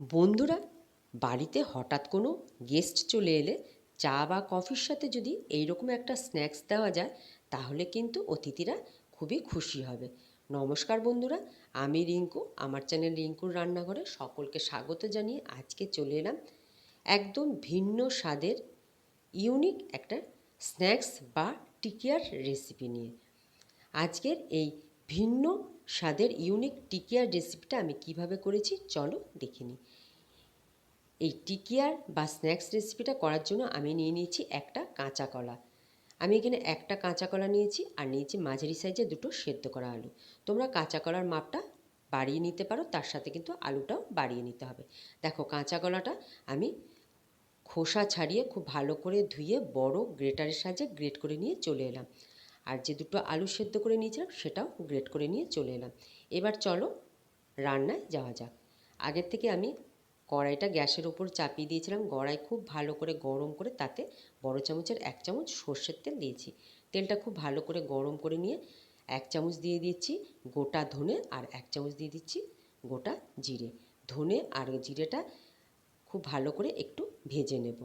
বন্ধুরা, বাড়িতে হঠাৎ কোনো গেস্ট চলে এলে চা বা কফির সাথে যদি এইরকম একটা স্ন্যাক্স দেওয়া যায়, তাহলে কিন্তু অতিথিরা খুবই খুশি হবে। নমস্কার বন্ধুরা, আমি রিঙ্কু, আমার চ্যানেল রিঙ্কুর রান্নাঘরে সকলকে স্বাগত জানিয়ে আজকে চলে এলাম একদম ভিন্ন স্বাদের ইউনিক একটা স্ন্যাক্স বা টিকিয়ার রেসিপি নিয়ে। আজকের এই ভিন্ন স্বাদের ইউনিক টিকিয়ার রেসিপিটা আমি কীভাবে করেছি চলো দেখে নিই। এই টিকিয়ার বা স্ন্যাক্স রেসিপিটা করার জন্য আমি নিয়ে নিয়েছি একটা কাঁচা কলা। আমি এখানে একটা কাঁচা কলা নিয়েছি আর নিয়েছি মাঝারি সাইজে দুটো সেদ্ধ করা আলু। তোমরা কাঁচা কলার মাপটা বাড়িয়ে নিতে পারো, তার সাথে কিন্তু আলুটাও বাড়িয়ে নিতে হবে। দেখো কাঁচা কলাটা আমি খোসা ছাড়িয়ে খুব ভালো করে ধুয়ে বড় গ্রেটারের সাহায্যে গ্রেট করে নিয়ে চলে এলাম। আর যে দুটো আলু সেদ্ধ করে নিয়েছিলাম সেটাও গ্রেট করে নিয়ে চলে এলাম। এবার চলো রান্নায় যাওয়া যাক। আগের থেকে আমি কড়াইটা গ্যাসের ওপর চাপিয়ে দিয়েছিলাম। কড়াই খুব ভালো করে গরম করে তাতে বড় চামচের এক চামচ সর্ষের তেল দিয়েছি। তেলটা খুব ভালো করে গরম করে নিয়ে এক চামচ দিয়ে দিচ্ছি গোটা ধনে আর এক চামচ দিয়ে দিচ্ছি গোটা জিরে। ধনে আর জিরেটা খুব ভালো করে একটু ভেজে নেব।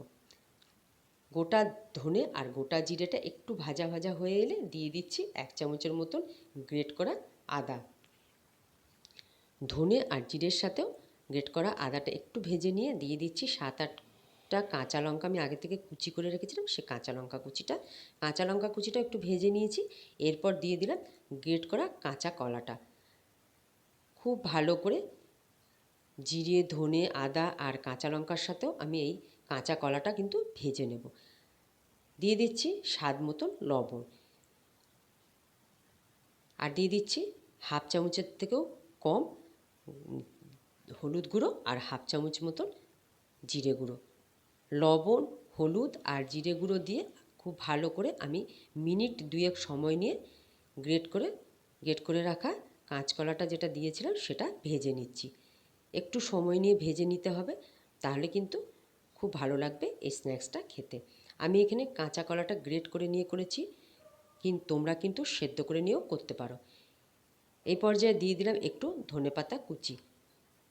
গোটা ধনে আর গোটা জিরেটা একটু ভাজা ভাজা হয়ে এলে দিয়ে দিচ্ছি এক চামচের মতন গ্রেট করা আদা। ধনে আর জিরের সাথেও গ্রেট করা আদাটা একটু ভেজে নিয়ে দিয়ে দিচ্ছি সাত আটটা কাঁচা লঙ্কা। আমি আগে থেকে কুচি করে রেখেছিলাম সে কাঁচা লঙ্কা কুচিটা। কাঁচা লঙ্কা কুচিটা একটু ভেজে নিয়েছি, এরপর দিয়ে দিলাম গ্রেট করা কাঁচা কলাটা। খুব ভালো করে জিরে, ধনে, আদা আর কাঁচা লঙ্কার সাথেও আমি এই কাঁচা কলাটা কিন্তু ভেজে নেব। দিয়ে দিচ্ছি স্বাদ মতন লবণ। আর দিয়ে দিচ্ছি হাফ চামচের থেকেও কম হলুদ গুঁড়ো আর হাফ চামচ মতন জিরে গুঁড়ো। লবণ, হলুদ আর জিরে গুঁড়ো দিয়ে খুব ভালো করে আমি মিনিট দুয়েক সময় নিয়ে গ্রেট করে গ্রেট করে রাখা কাঁচকলাটা যেটা দিয়েছিলাম সেটা ভেজে নিচ্ছি। একটু সময় নিয়ে ভেজে নিতে হবে, তাহলে কিন্তু খুব ভালো লাগবে এই স্ন্যাক্সটা খেতে। আমি এখানে কাঁচা কলাটা গ্রেট করে নিয়ে করেছি। কিন্তু তোমরা কিন্তু সেদ্ধ করে নিয়েও করতে পারো। এই পর্যায়ে দিয়ে দিলাম একটু ধনেপাতা কুচি।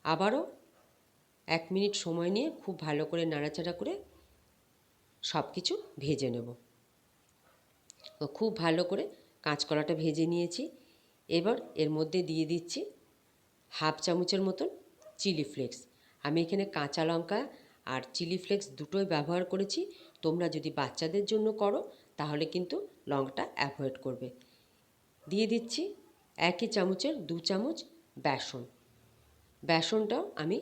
আবারও এক মিনিট সময় নিয়ে খুব ভালো করে নাড়াচাড়া করে সব কিছু ভেজে নেব। তো খুব ভালো করে কাঁচকলাটা ভেজে নিয়েছি। এবার এর মধ্যে দিয়ে দিচ্ছি হাফ চামচের মতন চিলি ফ্লেক্স। আমি এখানে কাঁচা লঙ্কা আর চিলি ফ্লেক্স দুটোই ব্যবহার করেছি। তোমরা যদি বাচ্চাদের জন্য করো, তাহলে কিন্তু লংটা অ্যাভয়েড করবে। দিয়ে দিচ্ছি একই চামচের দু চামচ বেসন। বেসনটাও আমি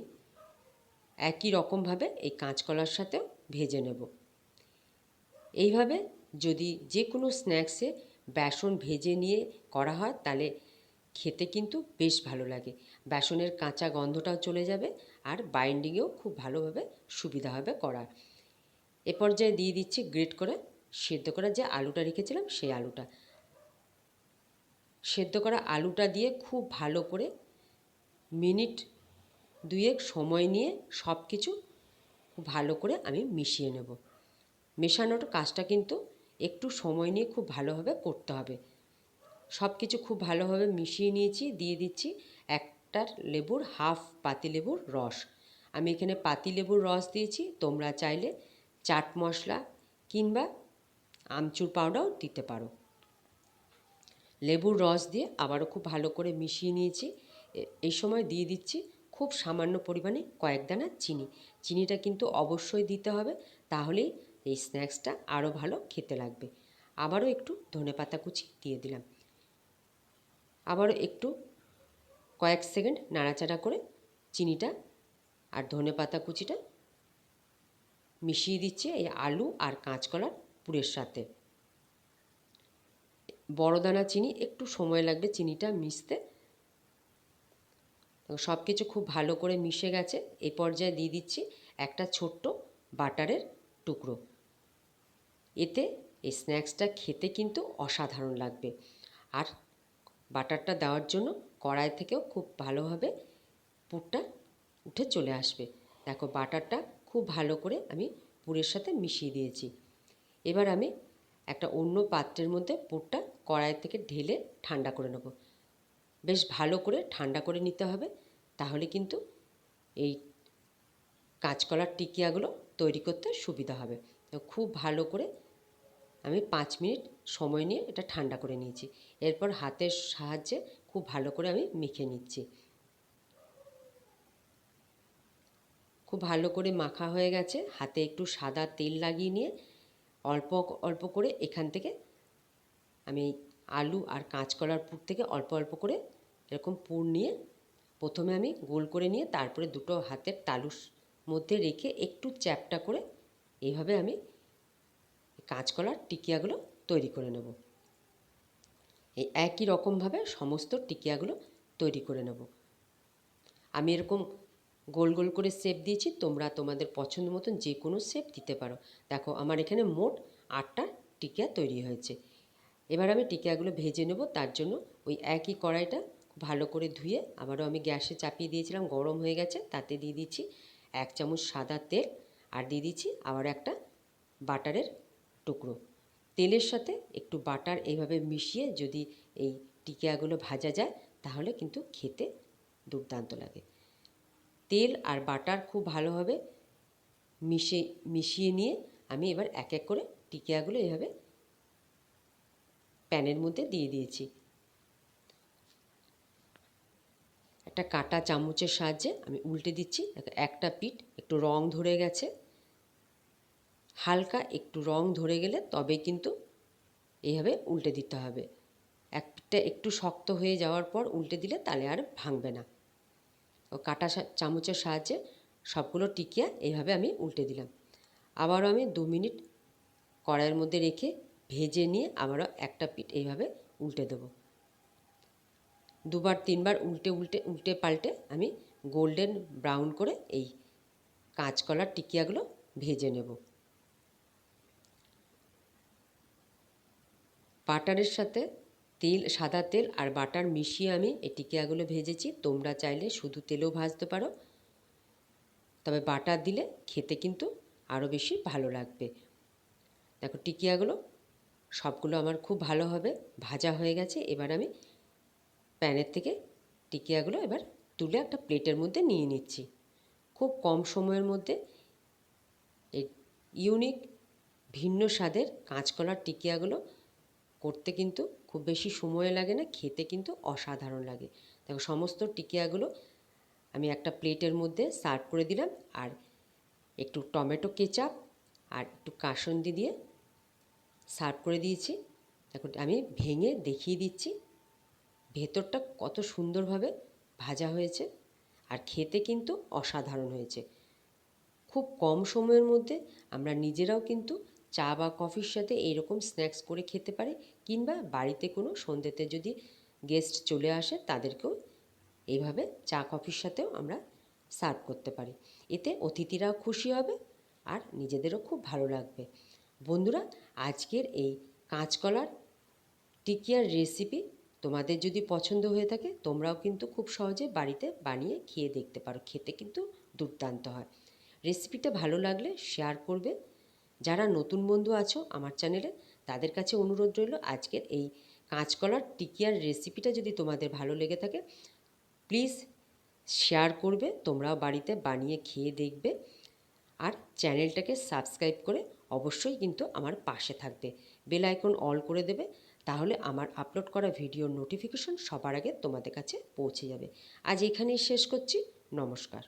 একই রকমভাবে এই কাঁচকলার সাথেও ভেজে নেব। এইভাবে যদি যে কোনো স্ন্যাক্সে বেসন ভেজে নিয়ে করা হয়, তাহলে খেতে কিন্তু বেশ ভালো লাগে। বেসনের কাঁচা গন্ধটাও চলে যাবে আর বাইন্ডিংয়েও খুব ভালোভাবে সুবিধা হবে করার। এ পর্যায়ে দিয়ে দিচ্ছি গ্রেট করে, সেদ্ধ করা যে আলুটা রেখেছিলাম সেই আলুটা। সেদ্ধ করা আলুটা দিয়ে খুব ভালো করে মিনিট দুয়েক সময় নিয়ে সব কিছু খুব ভালো করে আমি মিশিয়ে নেব। মেশানোর কাজটা কিন্তু একটু সময় নিয়ে খুব ভালোভাবে করতে হবে। সব কিছু খুব ভালোভাবে মিশিয়ে নিয়েছি, দিয়ে দিচ্ছি একটার লেবুর হাফ পাতি লেবুর রস। আমি এখানে পাতি লেবুর রস দিয়েছি, তোমরা চাইলে চাট মশলা কিংবা আমচুর পাউডারও দিতে পারো। লেবুর রস দিয়ে আবারও খুব ভালো করে মিশিয়ে নিয়েছি। এই সময় দিয়ে দিচ্ছি খুব সামান্য পরিমাণে কয়েক দানা চিনি। চিনিটা কিন্তু অবশ্যই দিতে হবে, তাহলেই এই স্ন্যাক্সটা আরও ভালো খেতে লাগবে। আবারও একটু ধনে পাতা কুচি দিয়ে দিলাম। আবারও একটু কয়েক সেকেন্ড নাড়াচাড়া করে চিনিটা আর ধনে পাতা কুচিটা মিশিয়ে দিচ্ছি এই আলু আর কাঁচকলার পুরের সাথে। বড় দানা চিনি, একটু সময় লাগবে চিনিটা মিশতে। সব কিছু খুব ভালো করে মিশে গেছে। এই পর্যায়ে দিয়ে দিচ্ছি একটা ছোট্ট বাটারের টুকরো। এতে এই স্ন্যাক্সটা খেতে কিন্তু অসাধারণ লাগবে। আর বাটারটা দেওয়ার জন্য কড়াই থেকেও খুব ভালোভাবে পুরটা উঠে চলে আসবে। দেখো বাটারটা খুব ভালো করে আমি পুরের সাথে মিশিয়ে দিয়েছি। এবার আমি একটা অন্য পাত্রের মধ্যে পুরটা কড়াই থেকে ঢেলে ঠান্ডা করে নেব। বেশ ভালো করে ঠান্ডা করে নিতে হবে, তাহলে কিন্তু এই কাঁচকলার টিকিয়াগুলো তৈরি করতে সুবিধা হবে। তো খুব ভালো করে আমি পাঁচ মিনিট সময় নিয়ে এটা ঠান্ডা করে নিয়েছি। এরপর হাতের সাহায্যে খুব ভালো করে আমি মেখে নিচ্ছি। খুব ভালো করে মাখা হয়ে গেছে। হাতে একটু সাদা তেল লাগিয়ে নিয়ে অল্প অল্প করে এখান থেকে আমি আলু আর কাঁচকলার পুর থেকে অল্প অল্প করে এরকম পুর নিয়ে প্রথমে আমি গোল করে নিয়ে তারপরে দুটো হাতের তালুর মধ্যে রেখে একটু চ্যাপটা করে এইভাবে আমি কাঁচকলার টিকিয়াগুলো তৈরি করে নেব। এই একই রকমভাবে সমস্ত টিকিয়াগুলো তৈরি করে নেব। আমি এরকম গোল গোল করে শেপ দিয়েছি, তোমরা তোমাদের পছন্দ মতন যে কোনো শেপ দিতে পারো। দেখো, আমার এখানে মোট আটটা টিকিয়া তৈরি হয়েছে। এবার আমি টিকিয়াগুলো ভেজে নেব, তার জন্য ওই একই কড়াইটা ভালো করে ধুয়ে আবারও আমি গ্যাসে চাপিয়ে দিয়েছিলাম, গরম হয়ে গেছে, তাতে দিয়ে দিচ্ছি এক চামচ সাদা তেল আর দিয়ে দিচ্ছি আবার একটা বাটারের টুকরো। তেলের সাথে একটু বাটার এইভাবে মিশিয়ে যদি এই টিকিয়াগুলো ভাজা যায়, তাহলে কিন্তু খেতে দুর্দান্ত লাগে। তেল আর বাটার খুব ভালোভাবে মিশে, মিশিয়ে নিয়ে আমি এবার এক এক করে টিকিয়াগুলো এভাবে প্যানের মধ্যে দিয়ে দিয়েছি। একটা কাটা চামচের সাহায্যে আমি উল্টে দিচ্ছি। একটা পিঠ একটু রং ধরে গেছে। হালকা একটু রং ধরে গেলে তবে কিন্তু এইভাবে উল্টে দিতে হবে। এক পিঠটা একটু শক্ত হয়ে যাওয়ার পর উল্টে দিলে তাহলে আর ভাঙবে না। কাটা চামচের সাহায্যে সবগুলো টিকিয়া এইভাবে আমি উল্টে দিলাম। আবারও আমি দু মিনিট কড়াইয়ের মধ্যে রেখে ভেজে নিয়ে আবারও একটা পিঠ এইভাবে উল্টে দেবো। দুবার তিনবার উল্টে উল্টে উল্টে পাল্টে আমি গোল্ডেন ব্রাউন করে এই কাঁচকলার টিকিয়াগুলো ভেজে নেব। বাটারের সাথে তেল, সাদা তেল আর বাটার মিশিয়ে আমি এই টিকিয়াগুলো ভেজেছি। তোমরা চাইলে শুধু তেলেও ভাজতে পারো। তবে বাটার দিলে খেতে কিন্তু আরও বেশি ভালো লাগবে। দেখো টিকিয়াগুলো, সবগুলো আমার খুব ভালোভাবে ভাজা হয়ে গেছে। এবার আমি প্যানের থেকে টিকিয়াগুলো এবার তুলে একটা প্লেটের মধ্যে নিয়ে নিচ্ছি। খুব কম সময়ের মধ্যে এই ইউনিক ভিন্ন স্বাদের কাঁচকলার টিকিয়াগুলো করতে কিন্তু খুব বেশি সময় লাগে না, খেতে কিন্তু অসাধারণ লাগে। দেখো, সমস্ত টিকিয়াগুলো আমি একটা প্লেটের মধ্যে সার্ভ করে দিলাম, আর একটু টমেটো কেচাপ আর একটু কাসন্দি দিয়ে সার্ভ করে দিয়েছি। দেখো, আমি ভেঙে দেখিয়ে দিচ্ছি, ভেতরটা কত সুন্দরভাবে ভাজা হয়েছে আর খেতে কিন্তু অসাধারণ হয়েছে। খুব কম সময়ের মধ্যে আমরা নিজেরাও কিন্তু চা বা কফির সাথে এইরকম স্ন্যাক্স করে খেতে পারে কিংবা বাড়িতে কোনো সন্ধ্যেতে যদি গেস্ট চলে আসে তাদেরকেও এইভাবে চা কফির সাথেও আমরা সার্ভ করতে পারি। এতে অতিথিরাও খুশি হবে আর নিজেদেরও খুব ভালো লাগবে। বন্ধুরা, আজকের এই কাঁচকলার টিকিয়ার রেসিপি তোমাদের যদি পছন্দ হয়ে থাকে, তোমরাও কিন্তু খুব সহজে বাড়িতে বানিয়ে খেয়ে দেখতে পারো। খেতে কিন্তু দুর্দান্ত হয়। রেসিপিটা ভালো লাগলে শেয়ার করবে। যারা নতুন বন্ধু আছো আমার চ্যানেলে, তাদের কাছে অনুরোধ রইল আজকের এই কাঁচকলার টিকিয়ার রেসিপিটা যদি তোমাদের ভালো লেগে থাকে প্লিজ শেয়ার করবে, তোমরাও বাড়িতে বানিয়ে খেয়ে দেখবে। আর চ্যানেলটাকে সাবস্ক্রাইব করে অবশ্যই কিন্তু আমার পাশে থাকবে। বেল আইকন অল করে দেবে, তাহলে আমার আপলোড করা ভিডিওর নোটিফিকেশন সবার আগে তোমাদের কাছে পৌঁছে যাবে। আজ এখানেই শেষ করছি, নমস্কার।